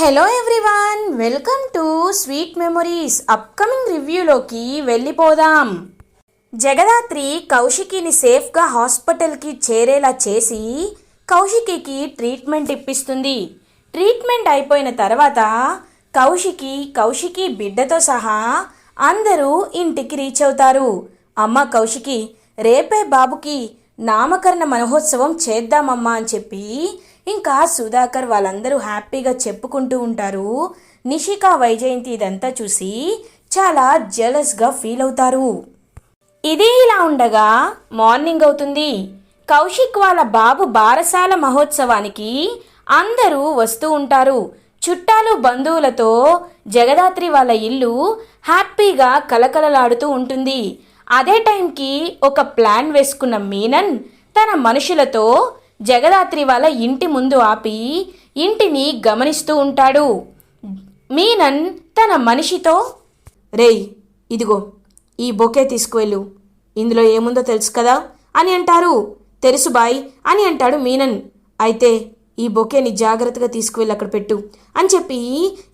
Hello everyone welcome to sweet memories upcoming రివ్యూలోకి వెళ్ళిపోదాం. జగదాత్రి కౌశికిని సేఫ్గా హాస్పిటల్కి చేరేలా చేసి కౌశికికి ట్రీట్మెంట్ ఇప్పిస్తుంది. ట్రీట్మెంట్ అయిపోయిన తర్వాత కౌశికి కౌశికి బిడ్డతో సహా అందరూ ఇంటికి రీచ్ అవుతారు. అమ్మ కౌశికి రేపే బాబుకి నామకరణ మహోత్సవం చేద్దామమ్మా అని చెప్పి ఇంకా సుధాకర్ వాళ్ళందరూ హ్యాపీగా చెప్పుకుంటూ ఉంటారు. నిషిక వైజయంతి ఇదంతా చూసి చాలా జెలస్గా ఫీల్ అవుతారు. ఇది ఇలా ఉండగా మార్నింగ్ అవుతుంది. కౌశిక్ వాళ్ళ బాబు బారసాల మహోత్సవానికి అందరూ వస్తూ ఉంటారు. చుట్టాలు బంధువులతో జగదాత్రి వాళ్ళ ఇల్లు హ్యాపీగా కలకలలాడుతూ ఉంటుంది. అదే టైంకి ఒక ప్లాన్ వేసుకున్న మీనన్ తన మనుషులతో జగదాత్రి వాళ్ళ ఇంటి ముందు ఆపి ఇంటిని గమనిస్తూ ఉంటాడు. మీనన్ తన మనిషితో రేయ్ ఇదిగో ఈ బొకే తీసుకువెళ్ళు. ఇందులో ఏముందో తెలుసు కదా? అని అంటారు. తెలుసు బాయ్ అని అంటాడు మీనన్. అయితే ఈ బొకేని జాగ్రత్తగా తీసుకువెళ్ళి అక్కడ పెట్టు అని చెప్పి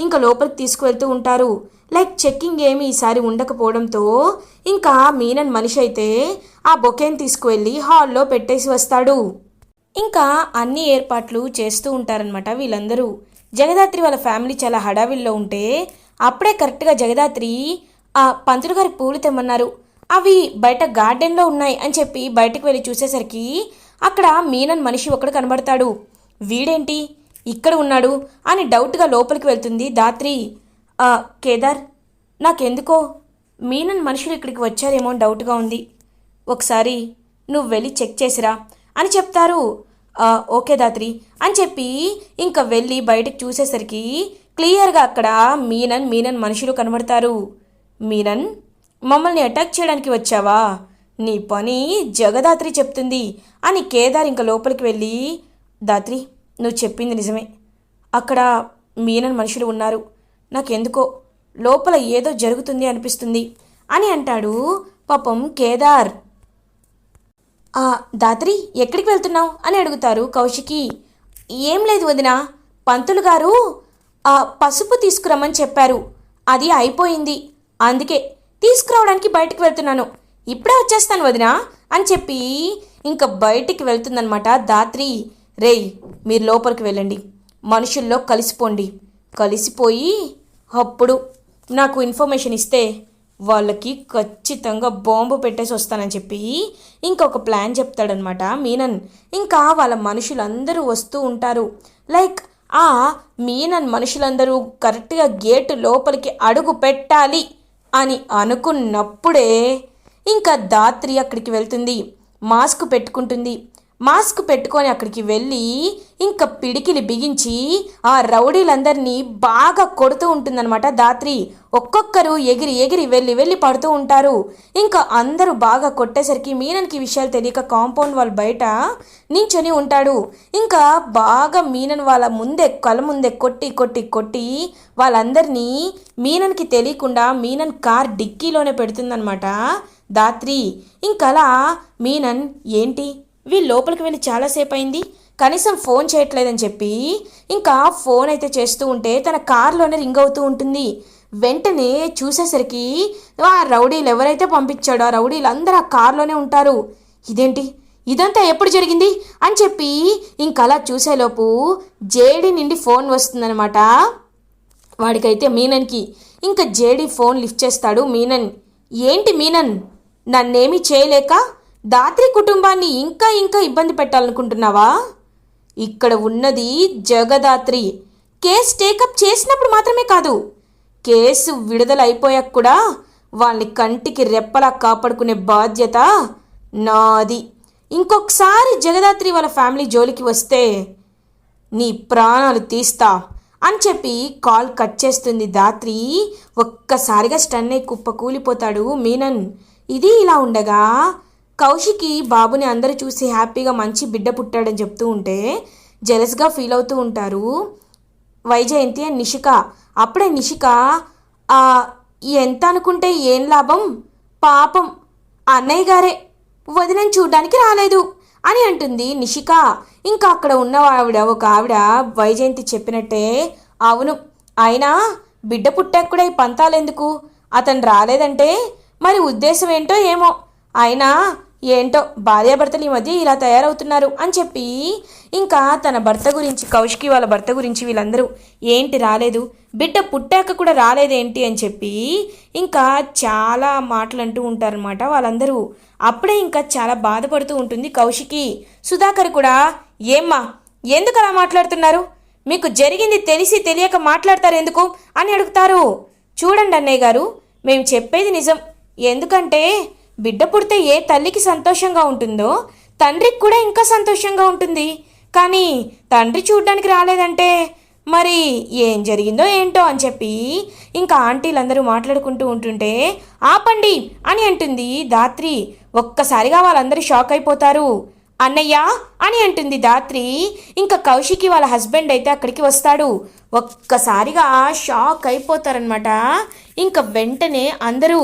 ఇంకా లోపలికి తీసుకువెళ్తూ ఉంటారు. లైక్ చెక్కింగ్ ఏమి ఈసారి ఉండకపోవడంతో ఇంకా మీనన్ మనిషి అయితే ఆ బొకేని తీసుకువెళ్ళి హాల్లో పెట్టేసి వస్తాడు. ఇంకా అన్ని ఏర్పాట్లు చేస్తూ ఉంటారనమాట వీళ్ళందరూ. జగదాత్రి వాళ్ళ ఫ్యామిలీ చాలా హడావిల్లో ఉంటే అప్పుడే కరెక్ట్గా జగదాత్రి ఆ పంతులు గారి పూలు తెమ్మన్నారు. అవి బయట గార్డెన్లో ఉన్నాయి అని చెప్పి బయటకు వెళ్ళి చూసేసరికి అక్కడ మీనన్ మనిషి ఒకడు కనబడతాడు. వీడేంటి? ఇక్కడ ఉన్నాడు అని డౌట్గా లోపలికి వెళ్తుంది దాత్రి. కేదార్ నాకెందుకో? మీనన్ మనుషులు ఇక్కడికి వచ్చారేమో డౌట్గా ఉంది. ఒకసారి నువ్వు వెళ్ళి చెక్ చేసిరా. అని చెప్తారు. ఓకే దాత్రి అని చెప్పి ఇంకా వెళ్ళి బయటకు చూసేసరికి క్లియర్గా అక్కడ మీనన్ మీనన్ మనుషులు కనబడతారు. మీనన్ మమ్మల్ని అటాక్ చేయడానికి వచ్చావా? నీ పని జగదాత్రి చెప్తుంది అని కేదార్ ఇంకా లోపలికి వెళ్ళి దాత్రి నువ్వు చెప్పింది నిజమే. అక్కడ మీనన్ మనుషులు ఉన్నారు. నాకెందుకో లోపల ఏదో జరుగుతుంది అనిపిస్తుంది అని అంటాడు పాపం కేదార్. ఆ దాత్రి ఎక్కడికి వెళ్తున్నావు? అని అడుగుతారు కౌశికి. ఏం లేదు వదిన పంతులు గారు ఆ పసుపు తీసుకురమ్మని చెప్పారు. అది అయిపోయింది. అందుకే తీసుకురావడానికి బయటకు వెళ్తున్నాను. ఇప్పుడే వచ్చేస్తాను వదిన అని చెప్పి ఇంకా బయటికి వెళ్తుందనమాట దాత్రి. రేయ్ మీరు లోపలికి వెళ్ళండి. మనుషుల్లో కలిసిపోండి. కలిసిపోయి అప్పుడు నాకు ఇన్ఫర్మేషన్ ఇస్తే వాళ్ళకి ఖచ్చితంగా బాంబు పెట్టేసి వస్తానని చెప్పి ఇంకొక ప్లాన్ చెప్తాడనమాట మీనన్. ఇంకా వాళ్ళ మనుషులందరూ వస్తూ ఉంటారు. లైక్ ఆ మీనన్ మనుషులందరూ కరెక్ట్గా గేటు లోపలికి అడుగు పెట్టాలి అని అనుకున్నప్పుడే ఇంకా దాత్రి అక్కడికి వెళ్తుంది. మాస్క్ పెట్టుకుంటుంది. మాస్క్ పెట్టుకొని అక్కడికి వెళ్ళి ఇంకా పిడికిలి బిగించి ఆ రౌడీలందరినీ బాగా కొడుతూ ఉంటుందన్నమాట. దాత్రి ఒక్కొక్కరు ఎగిరి ఎగిరి వెళ్ళి వెళ్ళి పడుతూ ఉంటారు. ఇంకా అందరూ బాగా కొట్టేసరికి మీనన్కి విషయాలు తెలియక కాంపౌండ్ వాళ్ళ బయట నించొని ఉంటాడు. ఇంకా బాగా మీనన్ వాళ్ళ ముందే కళ్ళ ముందే కొట్టి కొట్టి కొట్టి వాళ్ళందరినీ మీనన్కి తెలియకుండా మీనన్ కార్ డిక్కీలోనే పెడుతుందనమాట దాత్రి ఇంకలా మీనన్ ఏంటి? వీళ్ళు లోపలికి వెళ్ళి చాలాసేపు అయింది. కనీసం ఫోన్ చేయట్లేదని చెప్పి ఇంకా ఫోన్ అయితే చేస్తూ ఉంటే తన కార్లోనే రింగ్ అవుతూ ఉంటుంది. వెంటనే చూసేసరికి ఆ రౌడీలు ఎవరైతే పంపించాడో ఆ రౌడీలు అందరూ ఆ కార్లోనే ఉంటారు. ఇదేంటి? ఇదంతా ఎప్పుడు జరిగింది? అని చెప్పి ఇంకలా చూసేలోపు జేడి నుండి ఫోన్ వస్తుందనమాట వాడికైతే మీనన్కి. ఇంకా జేడి ఫోన్ లిఫ్ట్ చేస్తాడు మీనన్. ఏంటి మీనన్? నన్నేమీ చేయలేక దాత్రి కుటుంబాన్ని ఇంకా ఇంకా ఇబ్బంది పెట్టాలనుకుంటున్నావా? ఇక్కడ ఉన్నది జగదాత్రి. కేసు టేకప్ చేసినప్పుడు మాత్రమే కాదు. కేసు విడుదల అయిపోయాక కూడా వాళ్ళని కంటికి రెప్పలా కాపాడుకునే బాధ్యత నాది. ఇంకొకసారి జగదాత్రి వాళ్ళ ఫ్యామిలీ జోలికి వస్తే నీ ప్రాణాలు తీస్తా అని చెప్పి కాల్ కట్ చేస్తుంది దాత్రి. ఒక్కసారిగా స్టన్ అయి కుప్ప కూలిపోతాడు మీనన్. ఇది ఇలా ఉండగా కౌశికి బాబుని అందరూ చూసి హ్యాపీగా మంచి బిడ్డ పుట్టాడని చెప్తూ ఉంటే జెలస్గా ఫీల్ అవుతూ ఉంటారు. వైజయంతి అండ్ నిషిక. అప్పుడే నిషిక ఎంత అనుకుంటే ఏం లాభం? పాపం అన్నయ్య గారే వదినని చూడ్డానికి రాలేదు అని అంటుంది నిషిక. ఇంకా అక్కడ ఉన్న ఆవిడ ఒక ఆవిడ వైజయంతి చెప్పినట్టే అవును అయినా బిడ్డ పుట్టాక కూడా ఈ పంతాలెందుకు అతను రాలేదంటే మరి ఉద్దేశం ఏంటో ఏమో? అయినా ఏంటో భార్యాభర్తలు ఈ మధ్య ఇలా తయారవుతున్నారు అని చెప్పి ఇంకా తన భర్త గురించి కౌశికి వాళ్ళ భర్త గురించి వీళ్ళందరూ ఏంటి రాలేదు? బిడ్డ పుట్టాక కూడా రాలేదేంటి అని చెప్పి ఇంకా చాలా మాటలు అంటూ ఉంటారనమాట వాళ్ళందరూ. అప్పుడే ఇంకా చాలా బాధపడుతూ ఉంటుంది కౌశికి. సుధాకర్ కూడా ఏమ్మా ఎందుకు అలా మాట్లాడుతున్నారు? మీకు జరిగింది తెలిసి తెలియక మాట్లాడతారు ఎందుకు? అని అడుగుతారు. చూడండి అన్నయ్య గారు మేము చెప్పేది నిజం. ఎందుకంటే బిడ్డ పుడితే ఏ తల్లికి సంతోషంగా ఉంటుందో తండ్రికి కూడా ఇంకా సంతోషంగా ఉంటుంది. కానీ తండ్రి చూడ్డానికి రాలేదంటే మరి ఏం జరిగిందో ఏంటో అని చెప్పి ఇంకా ఆంటీలందరూ మాట్లాడుకుంటూ ఉంటుంటే ఆపండి అని అంటుంది దాత్రి ఒక్కసారిగా వాళ్ళందరూ షాక్ అయిపోతారు. అన్నయ్య అని అంటుంది దాత్రి ఇంకా కౌశికి వాళ్ళ హస్బెండ్ అయితే అక్కడికి వస్తాడు. ఒక్కసారిగా షాక్ అయిపోతారనమాట ఇంకా వెంటనే అందరూ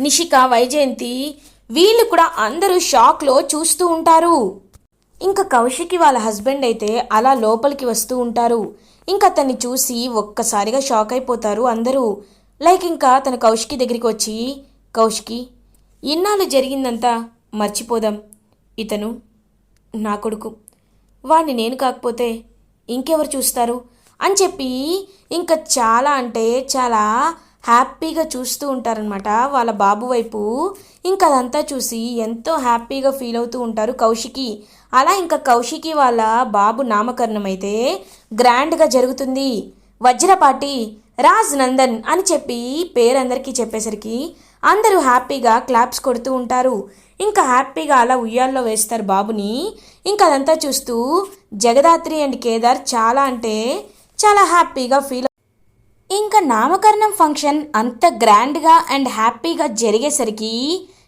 నిషిక వైజయంతి వీళ్ళు కూడా అందరూ షాక్లో చూస్తూ ఉంటారు. ఇంకా కౌశికి వాళ్ళ హస్బెండ్ అయితే అలా లోపలికి వస్తూ ఉంటారు. ఇంకా అతన్ని చూసి ఒక్కసారిగా షాక్ అయిపోతారు అందరూ. లైక్ ఇంకా తన కౌశికి దగ్గరికి వచ్చి కౌశికి ఇన్నాళ్ళు జరిగిందంతా మర్చిపోదాం. ఇతను నా కొడుకు. వాడిని నేను కాకపోతే ఇంకెవరు చూస్తారు? అని చెప్పి ఇంకా చాలా అంటే చాలా హ్యాపీగా చూస్తూ ఉంటారనమాట వాళ్ళ బాబు వైపు ఇంకా అదంతా చూసి ఎంతో హ్యాపీగా ఫీల్ అవుతూ ఉంటారు కౌశికి. అలా ఇంకా కౌశికి వాళ్ళ బాబు నామకరణం అయితే గ్రాండ్గా జరుగుతుంది. వజ్రపాటి రాజ్ నందన్ అని చెప్పి పేరందరికీ చెప్పేసరికి అందరూ హ్యాపీగా క్లాప్స్ కొడుతూ ఉంటారు. ఇంకా హ్యాపీగా అలా ఉయ్యాల్లో వేస్తారు బాబుని. ఇంకా అదంతా చూస్తూ జగదాత్రి అండ్ కేదార్ చాలా అంటే చాలా హ్యాపీగా ఫీల్ ఇంకా నామకరణం ఫంక్షన్ అంత గ్రాండ్గా అండ్ హ్యాపీగా జరిగేసరికి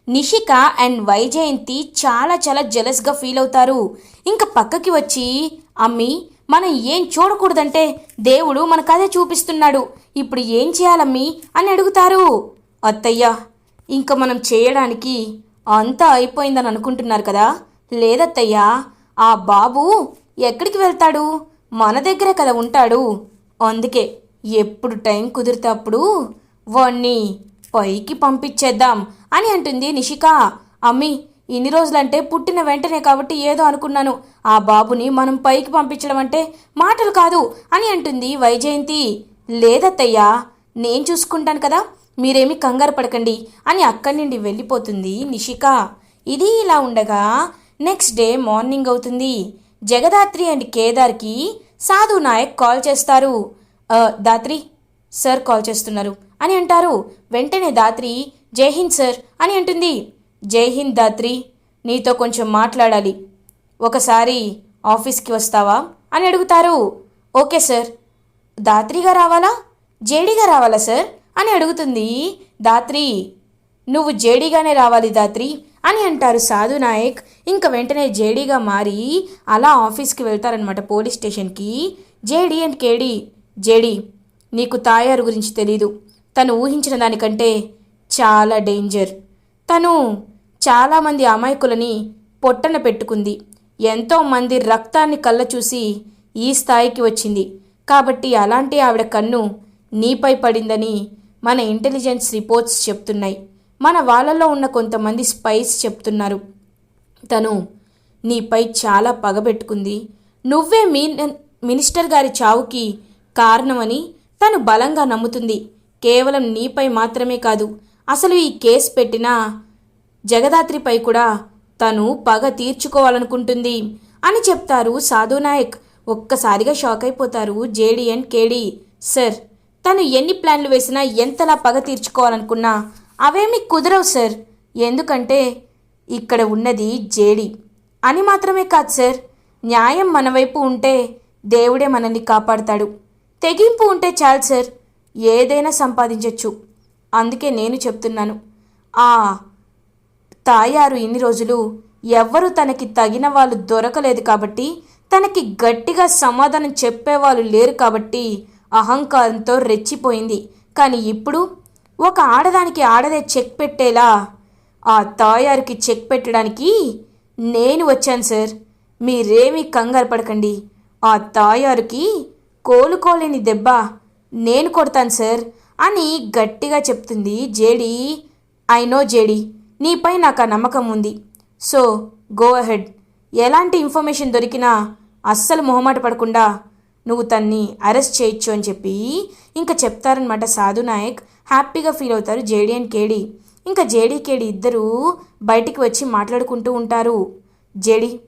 నిషిక అండ్ వైజయంతి చాలా చాలా జెలస్గా ఫీల్ అవుతారు. ఇంకా పక్కకి వచ్చి అమ్మి మనం ఏం చూడకూడదంటే దేవుడు మనకు అదే చూపిస్తున్నాడు. ఇప్పుడు ఏం చేయాలమ్మి? అని అడుగుతారు. అత్తయ్య ఇంకా మనం చేయడానికి అంతా అయిపోయిందని అనుకుంటున్నారు కదా? లేదత్తయ్యా ఆ బాబు ఎక్కడికి వెళ్తాడు? మన దగ్గరే కదా ఉంటాడు. అందుకే ఎప్పుడు టైం కుదిరితప్పుడు వాణ్ణి పైకి పంపించేద్దాం అని అంటుంది నిషిక. అమ్మి ఇన్ని రోజులంటే పుట్టిన వెంటనే కాబట్టి ఏదో అనుకున్నాను. ఆ బాబుని మనం పైకి పంపించడం అంటే మాటలు కాదు అని అంటుంది వైజయంతి. లేదత్తయ్యా నేను చూసుకుంటాను కదా మీరేమి కంగారు పడకండి అని అక్కడి నుండి వెళ్ళిపోతుంది నిషిక. ఇది ఇలా ఉండగా నెక్స్ట్ డే మార్నింగ్ అవుతుంది. జగదాత్రి అండ్ కేదార్కి సాధు నాయక్ కాల్ చేస్తారు. దాత్రి సార్ కాల్ చేస్తున్నారు అని అంటారు. వెంటనే దాత్రి జై హింద్ సార్ అని అంటుంది. జై హింద్ దాత్రి నీతో కొంచెం మాట్లాడాలి. ఒకసారి ఆఫీస్కి వస్తావా? అని అడుగుతారు. Okay sir. దాత్రిగా రావాలా? జేడీగా రావాలా సార్? అని అడుగుతుంది దాత్రి. నువ్వు జేడీగానే రావాలి దాత్రి అని అంటారు సాధు నాయక్. ఇంకా వెంటనే జేడీగా మారి అలా ఆఫీస్కి వెళ్తారనమాట పోలీస్ స్టేషన్కి. జేడీ అండ్ కేడీ జేడీ నీకు తాయారు గురించి తెలీదు. తను ఊహించిన దానికంటే చాలా డేంజర్. తను చాలామంది అమాయకులని పొట్టన పెట్టుకుంది. ఎంతోమంది రక్తాన్ని కళ్ళ చూసి ఈ స్థాయికి వచ్చింది. కాబట్టి అలాంటి ఆవిడ కన్ను నీపై పడిందని మన ఇంటెలిజెన్స్ రిపోర్ట్స్ చెప్తున్నాయి. మన వాళ్ళలో ఉన్న కొంతమంది స్పైస్ చెప్తున్నారు. తను నీపై చాలా పగబెట్టుకుంది నువ్వే మీ మినిస్టర్ గారి చావుకి కారణమని తను బలంగా నమ్ముతుంది. కేవలం నీపై మాత్రమే కాదు అసలు ఈ కేసు పెట్టిన జగదాత్రిపై కూడా తను పగ తీర్చుకోవాలనుకుంటుంది అని చెప్తారు సాధునాయక్. ఒక్కసారిగా షాక్ అయిపోతారు జేడి అండ్ కేడీ. సార్ తను ఎన్ని ప్లాన్లు వేసినా ఎంతలా పగ తీర్చుకోవాలనుకున్నా అవేమీ కుదరవు సార్. ఎందుకంటే ఇక్కడ ఉన్నది జేడి. అని మాత్రమే కాదు సార్ న్యాయం మన వైపు ఉంటే దేవుడే మనల్ని కాపాడతాడు. తెగింపు ఉంటే చాలు సార్. ఏదైనా సంపాదించవచ్చు అందుకే నేను చెప్తున్నాను. ఆ తాయారు ఇన్ని రోజులు ఎవ్వరూ తనకి తగిన వాళ్ళు దొరకలేదు కాబట్టి తనకి గట్టిగా సమాధానం చెప్పేవాళ్ళు లేరు కాబట్టి అహంకారంతో రెచ్చిపోయింది. కానీ ఇప్పుడు ఒక ఆడదానికి ఆడదే చెక్ పెట్టేలా ఆ తాయారుకి చెక్ పెట్టడానికి నేను వచ్చాను సార్. మీరేమీ కంగారు పడకండి. ఆ తాయారుకి కోలుకోలేని దెబ్బ. నేను కొడతాను సార్ అని గట్టిగా చెప్తుంది జేడి. ఐ నో జేడి నీపై నాకు ఆ నమ్మకం ఉంది. So go ahead. ఎలాంటి ఇన్ఫర్మేషన్ దొరికినా అస్సలు మొహమాట పడకుండా నువ్వు తన్ని అరెస్ట్ చేయొచ్చు అని చెప్పి ఇంకా చెప్తారనమాట సాధు నాయక్. హ్యాపీగా ఫీల్ అవుతారు జేడీ అండ్ కేడి. ఇంకా జేడీ కేడి ఇద్దరూ బయటికి వచ్చి మాట్లాడుకుంటూ ఉంటారు. జేడీ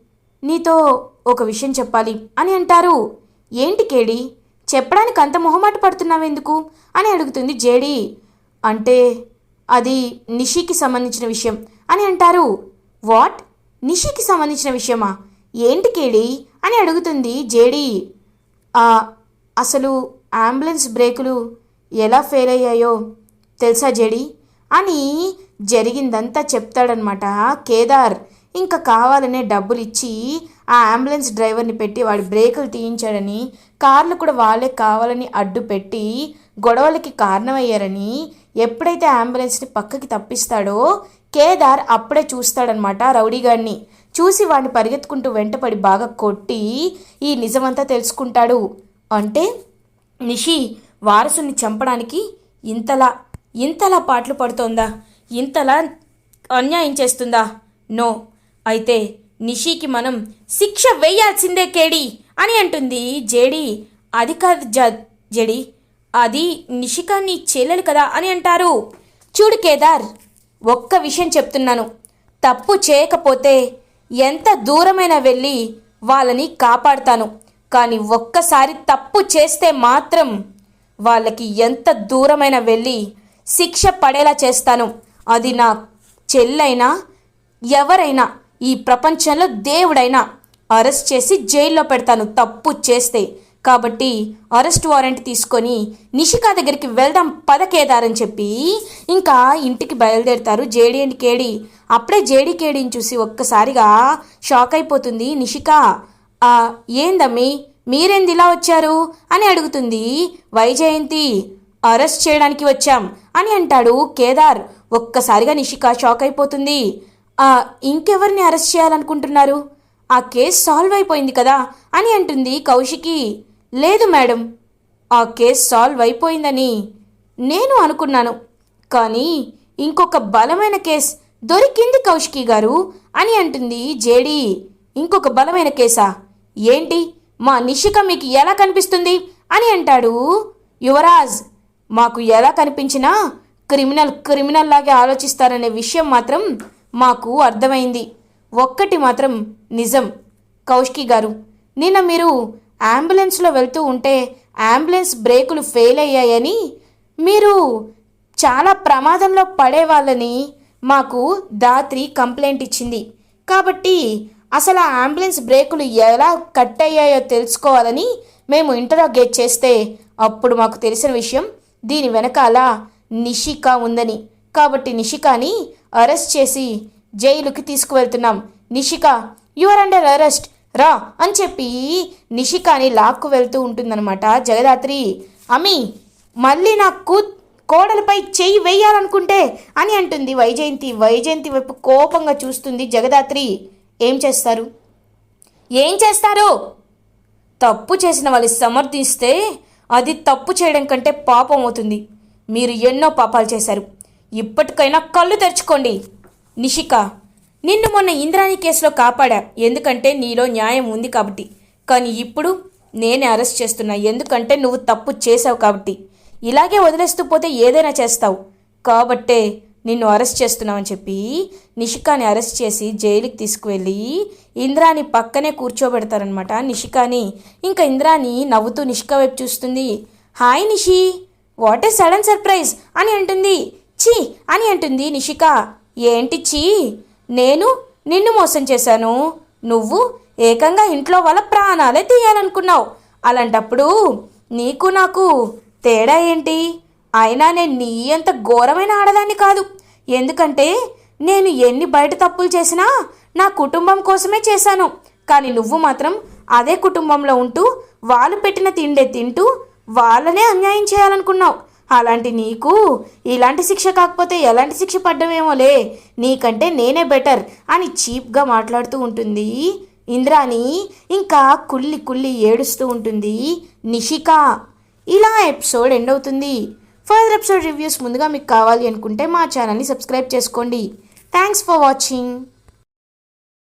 నీతో ఒక విషయం చెప్పాలి అని అంటారు. ఏంటి కేడి? చెప్పడానికి అంత మొహమాట పడుతున్నావెందుకు? అని అడుగుతుంది జేడీ. అంటే అది నిషికి సంబంధించిన విషయం అని అంటారు. వాట్? నిషికి సంబంధించిన విషయమా? ఏంటి కేడి? అని అడుగుతుంది జేడీ. "ఆ, అసలు అంబులెన్స్ బ్రేకులు ఎలా ఫెయిల్ అయ్యాయో తెలుసా జేడి? అని జరిగిందంతా చెప్తాడనమాట కేదార్. ఇంకా కావాలనే డబ్బులు ఇచ్చి ఆ అంబులెన్స్ డ్రైవర్ని పెట్టి వాడి బ్రేకులు తీయించాడని కార్లు కూడా వాళ్ళే కావాలని అడ్డు పెట్టి గొడవలకి కారణమయ్యారని ఎప్పుడైతే అంబులెన్స్ని పక్కకి తప్పిస్తాడో కేదార్ అప్పుడే చూస్తాడనమాట రౌడీగాడిని చూసి వాడిని పరిగెత్తుకుంటూ వెంటపడి బాగా కొట్టి ఈ నిజమంతా తెలుసుకుంటాడు. అంటే నిషి వారసుని చంపడానికి ఇంతలా ఇంతలా పాటలు పడుతోందా? ఇంతలా అన్యాయం చేస్తుందా? నో. అయితే నిషికి మనం శిక్ష వేయాల్సిందే కేడి అని అంటుంది జేడి. అది కాదు జ జడి. అది నిషిక నీ చెల్లెలు కదా అని అంటారు. చూడు కేదార్ ఒక్క విషయం చెప్తున్నాను. తప్పు చేయకపోతే ఎంత దూరమైనా వెళ్ళి వాళ్ళని కాపాడుతాను. కానీ ఒక్కసారి తప్పు చేస్తే మాత్రం వాళ్ళకి ఎంత దూరమైన వెళ్ళి శిక్ష పడేలా చేస్తాను. అది నా చెల్లైనా ఎవరైనా ఈ ప్రపంచంలో దేవుడైనా అరెస్ట్ చేసి జైల్లో పెడతాను తప్పు చేస్తే. కాబట్టి అరెస్ట్ వారెంట్ తీసుకొని నిషికా దగ్గరికి వెళ్దాం పదకేదారని చెప్పి ఇంకా ఇంటికి బయలుదేరుతారు జేడి అండ్ కేడి. అప్పుడే జేడి కేడిని చూసి ఒక్కసారిగా షాక్ అయిపోతుంది. నిషికా "ఆ, ఏందమ్మి? మీరేంది ఇలా వచ్చారు? అని అడుగుతుంది. వైజయంతి అరెస్ట్ చేయడానికి వచ్చాం అని అంటాడు కేదార్. ఒక్కసారిగా నిషిక షాక్ అయిపోతుంది. ఇంకెవరిని అరెస్ట్ చేయాలనుకుంటున్నారు? ఆ కేసు సాల్వ్ అయిపోయింది కదా అని అంటుంది కౌశికి. లేదు మేడం ఆ కేసు సాల్వ్ అయిపోయిందని నేను అనుకున్నాను. కానీ ఇంకొక బలమైన కేస్ దొరికింది కౌశికి గారు అని అంటుంది జేడి. ఇంకొక బలమైన కేసా? ఏంటి? మా నిషిక మీకు ఎలా కనిపిస్తుంది? అని అంటాడు యువరాజ్. మాకు ఎలా కనిపించినా క్రిమినల్ క్రిమినల్ లాగే ఆలోచిస్తారనే విషయం మాత్రం మాకు అర్థమైంది. ఒక్కటి మాత్రం నిజం. కౌష్కి గారు నిన్న మీరు అంబులెన్స్లో వెళ్తూ ఉంటే అంబులెన్స్ బ్రేకులు ఫెయిల్ అయ్యాయని మీరు చాలా ప్రమాదంలో పడేవాళ్ళని మాకు దాత్రి కంప్లైంట్ ఇచ్చింది. కాబట్టి అసలు ఆ అంబులెన్స్ బ్రేకులు ఎలా కట్ అయ్యాయో తెలుసుకోవాలని మేము ఇంటరాగేట్ చేస్తే అప్పుడు మాకు తెలిసిన విషయం దీని వెనకాల నిషిక ఉందని. కాబట్టి నిషికాని అరెస్ట్ చేసి జైలుకి తీసుకువెళ్తున్నాం. నిషిక యువర్ అండర్ అరెస్ట్ రా అని చెప్పి నిషికాని లాక్కు వెళ్తూ ఉంటుందన్నమాట జగదాత్రి. అమి మళ్ళీ నాకు కోడలపై చెయ్యి వేయాలనుకుంటే అని అంటుంది వైజయంతి. వైజయంతి వైపు కోపంగా చూస్తుంది జగదాత్రి. ఏం చేస్తారు? ఏం చేస్తారు? తప్పు చేసిన వాళ్ళు సమర్థిస్తే అది తప్పు చేయడం కంటే పాపం అవుతుంది. మీరు ఎన్నో పాపాలు చేశారు. ఇప్పటికైనా కళ్ళు తెరుచుకోండి. నిషిక నిన్ను మొన్న ఇంద్రాణి కేసులో కాపాడా? ఎందుకంటే నీలో న్యాయం ఉంది కాబట్టి. కానీ ఇప్పుడు నేనే అరెస్ట్ చేస్తున్నా. ఎందుకంటే నువ్వు తప్పు చేసావు కాబట్టి. ఇలాగే వదిలేస్తూ పోతే ఏదైనా చేస్తావు. కాబట్టే నిన్ను అరెస్ట్ చేస్తున్నామని చెప్పి నిషికాని అరెస్ట్ చేసి జైలుకి తీసుకువెళ్ళి ఇంద్రాని పక్కనే కూర్చోబెడతారనమాట నిషికాని ఇంకా ఇంద్రాని నవ్వుతూ నిషిక వైపు చూస్తుంది. Hi Nishi what a sudden surprise అని అంటుంది. ఛీ అని అంటుంది నిషిక. ఏంటి చీ? నేను నిన్ను మోసం చేశాను. నువ్వు ఏకంగా ఇంట్లో వాళ్ళ ప్రాణాలే తీయాలనుకున్నావు. అలాంటప్పుడు నీకు నాకు తేడా ఏంటి? అయినా నేను నీ అంత ఘోరమైన ఆడదాన్ని కాదు. ఎందుకంటే నేను ఎన్ని బయట తప్పులు చేసినా నా కుటుంబం కోసమే చేశాను. కానీ నువ్వు మాత్రం అదే కుటుంబంలో ఉంటూ వాళ్ళు పెట్టిన తిండే తింటూ వాళ్ళనే అన్యాయం చేయాలనుకున్నావు. అలాంటి నీకు ఇలాంటి శిక్ష కాకపోతే ఎలాంటి శిక్ష పడ్డమేమోలే? నీకంటే నేనే బెటర్ అని చీప్గా మాట్లాడుతూ ఉంటుంది. ఇంద్రాని ఇంకా కుల్లి కుల్లి ఏడుస్తూ ఉంటుంది. నిషిక ఇలా ఎపిసోడ్ ఎండ్ అవుతుంది. ఫర్దర్ ఎపిసోడ్ రివ్యూస్ ముందుగా మీకు కావాలి అనుకుంటే మా ఛానల్ని సబ్స్క్రైబ్ చేసుకోండి. Thanks for watching.